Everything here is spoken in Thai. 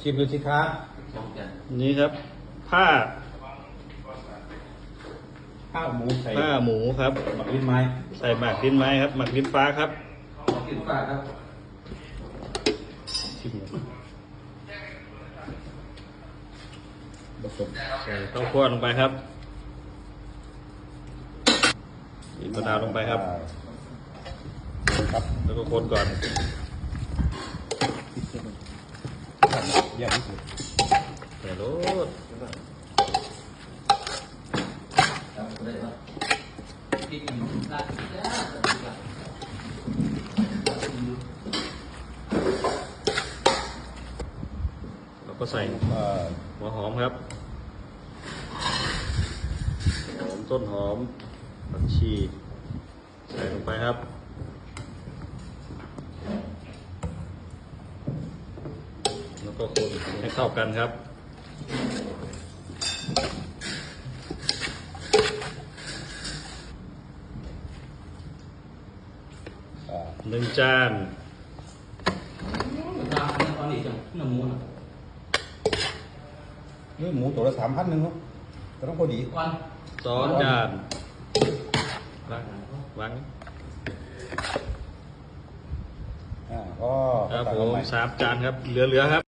ชิมดูสิครับสองจานนี่ครับ ผ้าข้าวหมูใส่ผ้าหมูครับ หมักลิ้นไม้ ใส่หมากลิ้นไม้ครับ หมากลิ้นฟ้าครับขอกินฟ้าครับชิมดูผสมใส่เต้าคั่วลงไปครับบีบมะนาวลงไปครับ ครับ แล้วก็คนก่อน เยี่ยมที่สุดใส่รสครับก็ได้ครับพริกหนึ่งลาก็ใส่หัวหอมครับหอมต้นหอมผักชี ใส่ลงไปครับ แล้ว ก็คนให้เข้ากันครับเอ่อหนึ่งจานตามตอนนี้จังเนื้อหมูนะนี่หมูตัวละสามพันหนึ่งเนาะแต่ต้องพอดีก่อนสองจานวางวางอ่าก็ครับตักผเอามใหม่สามจานครับ เหลือๆครับ